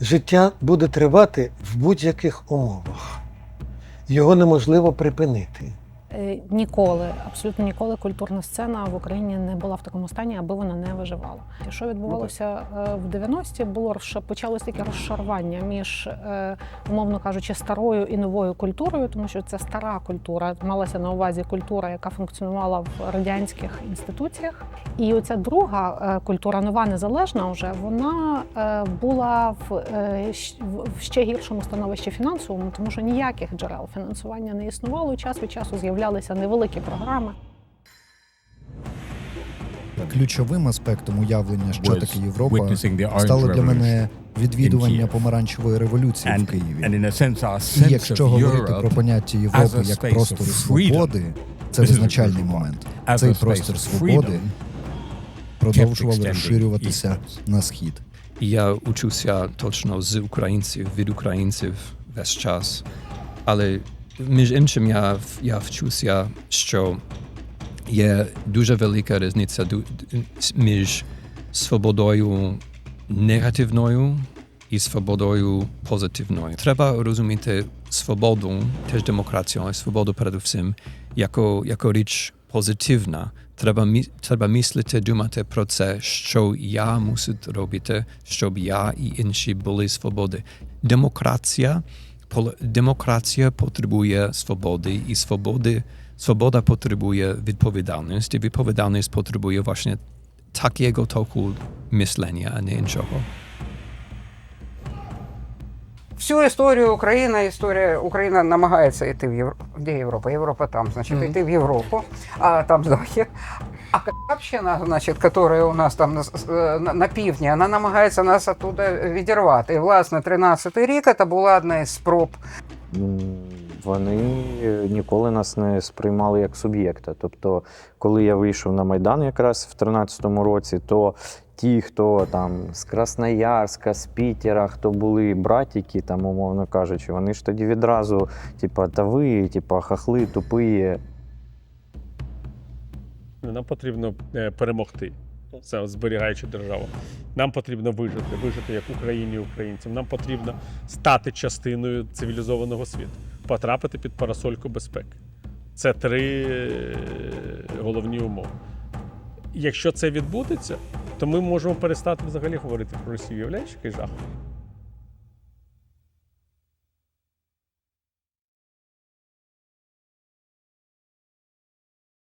Життя буде тривати в будь-яких умовах. Його неможливо припинити. Е, Ніколи, абсолютно ніколи культурна сцена в Україні не була в такому стані, аби вона не виживала. Що відбувалося е, в 90-ті, було почалось таке розшарування між, е, умовно кажучи, старою і новою культурою, тому що це стара культура, малася на увазі культура, яка функціонувала в радянських інституціях. І оця друга культура, нова незалежна, вже вона була в ще гіршому становищі фінансовому, тому що ніяких джерел фінансування не існувало. Час від часу з'являлися невеликі програми. Ключовим аспектом уявлення, що таке Європа, стало для мене відвідування помаранчевої революції в Києві. І якщо говорити про поняття Європи як space простору свободи, це визначальний момент. Цей простір свободи freedom продовжував розширюватися на схід. Я учуся точно з українців від українців весь час. Але між іншим я, в- я вчуся, що є дуже велика різниця ду- д- між свободою негативною і свободою позитивною. Треба розуміти свободу, теж демократію, але свободу передусім, як, як річ позитивна. Треба, мі- треба мислити, думати про це, що я мусив робити, щоб я і інші були свободи. Демократія, demokracja potrzebuje swobody i swobody, swoboda potrzebuje wypowiedzialności. Wypowiedzialność potrzebuje właśnie takiego toku myślenia, a nie niczego. Всю історію України, історія Україна намагається йти в Європу. Де Європа? Європа там, значить, Мгм. йти в Європу, а там захід. А Капщина, значить, которая у нас там на, на, на півдні, вона намагається нас оттуда відірвати. І, власне, 13-й рік це була одна із спроб Вони ніколи нас не сприймали як суб'єкта. Тобто, коли я вийшов на Майдан якраз в 2013 році, то ті, хто там з Красноярська, з Пітера, хто були братіки, там, умовно кажучи, вони ж тоді відразу, типа, та ви, типа, хахли, тупиє. Нам потрібно е, перемогти, це зберігаючи державу. Нам потрібно вижити, вижити як Україні і українцям. Нам потрібно стати частиною цивілізованого світу, потрапити під парасольку безпеки. Це три е, головні умови. Якщо це відбудеться, то ми можемо перестати взагалі говорити про Росію. Уявляєш, який жах?